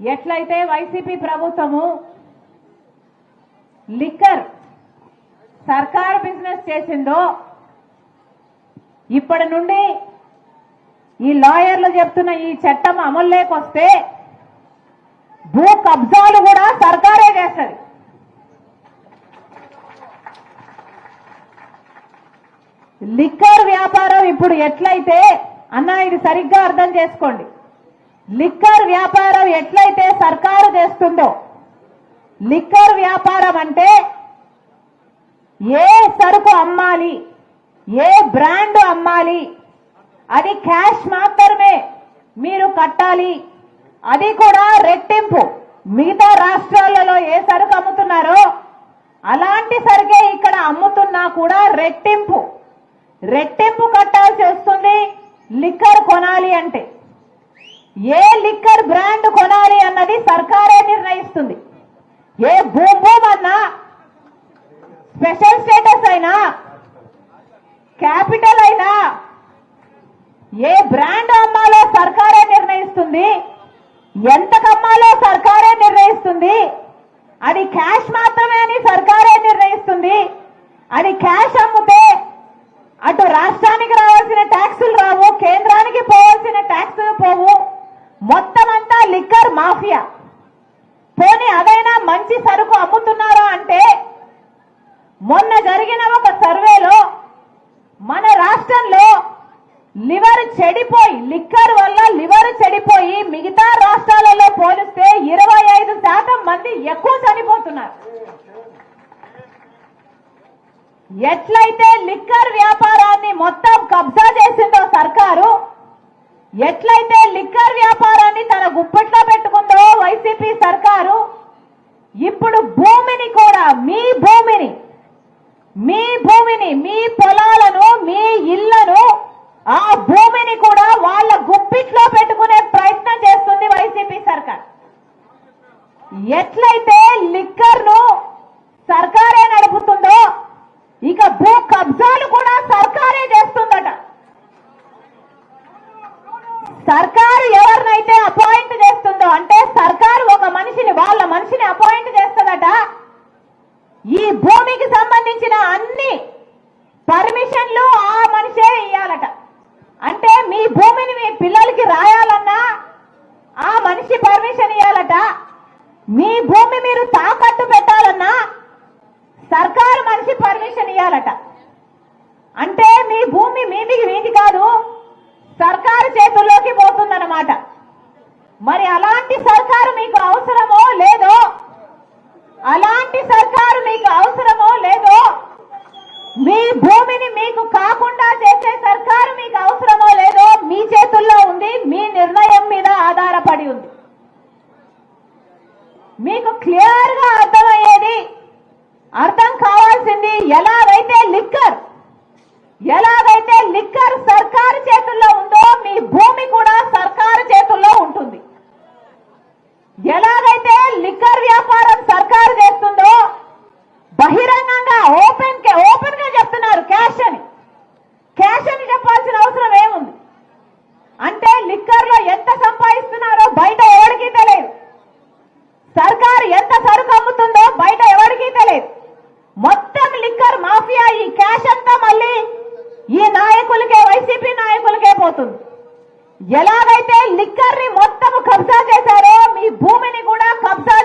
ఎట్లయితే వైసీపీ ప్రభుత్వము లిక్కర్ సర్కారు బిజినెస్ చేసిందో ఇప్పటి నుండి ఈ లాయర్లు చెప్తున్న ఈ చట్టం అమల్లోకి వస్తే భూ కబ్జాలు కూడా సర్కారే చేస్తుంది. లిక్కర్ వ్యాపారం ఇప్పుడు ఎట్లయితే అన్న ఇది సరిగ్గా అర్థం చేసుకోండి. లిక్కర్ వ్యాపారం ఎట్లయితే సర్కారు చేస్తుందో లిక్కర్ వ్యాపారం అంటే ఏ సరుకు అమ్మాలి ఏ బ్రాండ్ అమ్మాలి అది క్యాష్ మాత్రమే మీరు కట్టాలి. అది కూడా రెట్టింపు. మిగతా రాష్ట్రాలలో ఏ సరుకు అమ్ముతున్నారో అలాంటి సరుకే ఇక్కడ అమ్ముతున్నా కూడా రెట్టింపు. రెట్టింపు కట్టాల్సి వస్తుంది లిక్కర్ కొనాలి అంటే. ఏ లిక్కర్ బ్రాండ్ కొనాలి అన్నది సర్కారే నిర్ణయిస్తుంది. ఏ భూమ్ భూమ్ అన్నా స్పెషల్ స్టేటస్ అయినా క్యాపిటల్ అయినా ఏ బ్రాండ్ అమ్మాలో సర్కారే నిర్ణయిస్తుంది ఎంత కమ్మాలో సర్కారే నిర్ణయిస్తుంది అది క్యాష్ మాత్రమే అని సర్కారే నిర్ణయిస్తుంది అది క్యాష్ అమ్మితే అటు రాష్ట్రానికి రావాల్సిన ట్యాక్సులు రావు కేంద్రానికి పోవాల్సిన ట్యాక్సులు పోవు మొత్తం అంతా లిక్కర్ మాఫియా. పోనీ అదైనా మంచి సరుకు అమ్ముతున్నారా అంటే మొన్న జరిగిన ఒక సర్వేలో మన రాష్ట్రంలో లివర్ చెడిపోయి లిక్కర్ వల్ల లివర్ చెడిపోయి మిగతా రాష్ట్రాలలో పోలిస్తే ఇరవై ఐదు శాతం మంది ఎక్కువ చనిపోతున్నారు. ఎట్లయితే లిక్కర్ వ్యాపారాన్ని మొత్తం కబ్జా చేసిందో సర్కారు ఎట్లయితే లిక్కర్ వ్యాపారాన్ని తన గుప్పట్లో పెట్టుకుందో వైసీపీ సర్కారు ఇప్పుడు భూమిని కూడా మీ భూమిని మీ భూమిని మీ పొలాలను మీ ఇళ్ళను ఆ భూమిని కూడా వాళ్ళ గుప్పిట్లో పెట్టుకునే ప్రయత్నం చేస్తుంది వైసీపీ సర్కార్. ఎట్లయితే లిక్కర్ను సర్కారే నడుపుతుందో ఇక భూ కబ్జాలు కూడా సర్కారే చేస్తుందట సర్కారు ఎవరినైతే అపాయింట్ చేస్తుందో అంటే సర్కారు ఒక మనిషిని వాళ్ళ మనిషిని అపాయింట్ చేస్తుందట. ఈ భూమికి సంబంధించిన అన్ని పర్మిషన్లు ఆ మనిషే ఇయ్యాలట. అంటే మీ భూమిని మీ పిల్లలకి రాయాలన్నా ఆ మనిషి పర్మిషన్ ఇవ్వాలట మీ భూమి మీరు తాకట్టు పెట్టాలన్నా సర్కారు మనిషి పర్మిషన్ ఇవ్వాలట అంటే మీ భూమి మీది క్లియర్గా అర్థమయ్యేది అర్థం కావాల్సింది ఎలాగైతే లిక్కర్ ఎలాగైతే లిక్కర్ అయిపోతుంది. ఎలాగైతే లిక్కర్ని మొత్తం కబ్జా చేశారో మీ భూమిని కూడా కబ్జా